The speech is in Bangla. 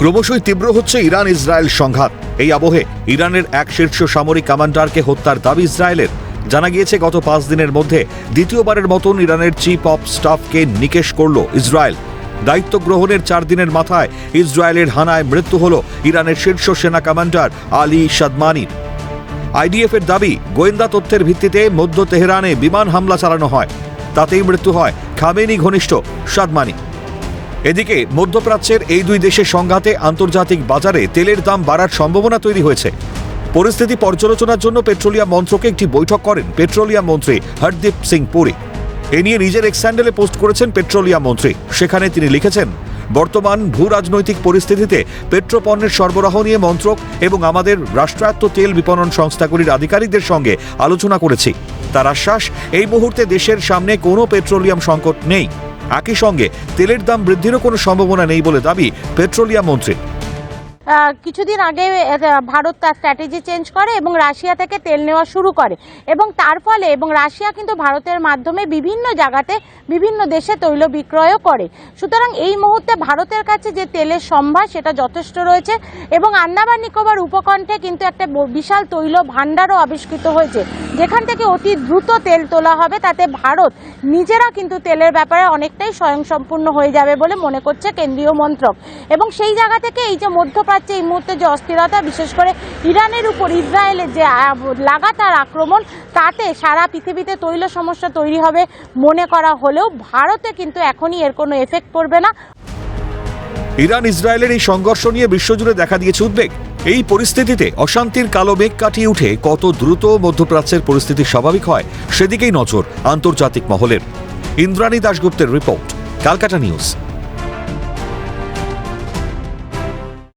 ক্রমশই তীব্র হচ্ছে ইরান ইসরায়েল সংঘাত। এই আবহে ইরানের এক শীর্ষ সামরিক কমান্ডারকে হত্যার দাবি ইসরায়েলের। জানা গিয়েছে, গত পাঁচ দিনের মধ্যে দ্বিতীয়বারের মতন ইরানের চিফ অফ স্টাফকে নিকেশ করল ইসরায়েল। দায়িত্ব গ্রহণের চার দিনের মাথায় ইসরায়েলের হানায় মৃত্যু হল ইরানের শীর্ষ সেনা কমান্ডার আলী সাদমানির। আইডিএফ এর দাবি, গোয়েন্দা তথ্যের ভিত্তিতে মধ্য তেহরানে বিমান হামলা চালানো হয়। তাতেই মৃত্যু হয় খামেনি ঘনিষ্ঠ সাদমানি। এদিকে মধ্যপ্রাচ্যের এই দুই দেশের সংঘাতে আন্তর্জাতিক বাজারে তেলের দাম বাড়ার সম্ভাবনা তৈরি হয়েছে। পরিস্থিতি পর্যালোচনার জন্য পেট্রোলিয়াম মন্ত্রকে একটি বৈঠক করেন পেট্রোলিয়াম মন্ত্রী হরদীপ সিং পুরী। এ নিয়ে নিজের এক্স হ্যান্ডেলে পোস্ট করেছেন পেট্রোলিয়াম মন্ত্রী। সেখানে তিনি লিখেছেন, বর্তমান ভূ রাজনৈতিক পরিস্থিতিতে পেট্রোপণ্যের সরবরাহ নিয়ে মন্ত্রক এবং আমাদের রাষ্ট্রায়ত্ত তেল বিপণন সংস্থাগুলির আধিকারিকদের সঙ্গে আলোচনা করেছি। তার আশ্বাস, এই মুহূর্তে দেশের সামনে কোনো পেট্রোলিয়াম সংকট নেই। একই সঙ্গে তেলের দাম বৃদ্ধিরও কোনো সম্ভাবনা নেই বলে দাবি পেট্রোলিয়াম মন্ত্রী। কিছুদিন আগে ভারত তার স্ট্র্যাটেজি চেঞ্জ করে এবং রাশিয়া থেকে তেল নেওয়া শুরু করে। এবং তার ফলে, এবং রাশিয়া কিন্তু ভারতের মাধ্যমে বিভিন্ন জায়গাতে, বিভিন্ন দেশে তৈল বিক্রয়ও করে। সুতরাং এই মুহূর্তে ভারতের কাছে যে তেলের সম্ভার, সেটা যথেষ্ট রয়েছে। এবং আন্দামান নিকোবর উপকণ্ঠে কিন্তু একটা বিশাল তৈল ভাণ্ডারও আবিষ্কৃত হয়েছে। যেখান থেকে অতি দ্রুত তেল তোলা হবে, তাতে ভারত নিজেরা কিন্তু তেলের ব্যাপারে অনেকটাই স্বয়ংসম্পূর্ণ হয়ে যাবে বলে মনে করছে কেন্দ্রীয় মন্ত্রক। এবং সেই জায়গা থেকে এই যে মধ্যপ্রাচ্যে এই মুহূর্তে যে অস্থিরতা, বিশেষ করে ইরানের উপর ইসরায়েলের যে লাগাতার আক্রমণ, তাতে সারা পৃথিবীতে তৈল সমস্যা তৈরি হবে মনে করা হলেও ভারতে কিন্তু এখনই এর কোনো এফেক্ট পড়বে না। ইরান ইসরায়েলের এই সংঘর্ষ নিয়ে বিশ্বজুড়ে দেখা দিয়েছে উদ্বেগ। এই পরিস্থিতিতে অশান্তির কালো মেঘ কাটিয়ে উঠে কত দ্রুত মধ্যপ্রাচ্যের পরিস্থিতি স্বাভাবিক হয়, সেদিকেই নজর আন্তর্জাতিক মহলের। ইন্দ্রাণী দাশগুপ্তের রিপোর্ট কালকাটা নিউজ।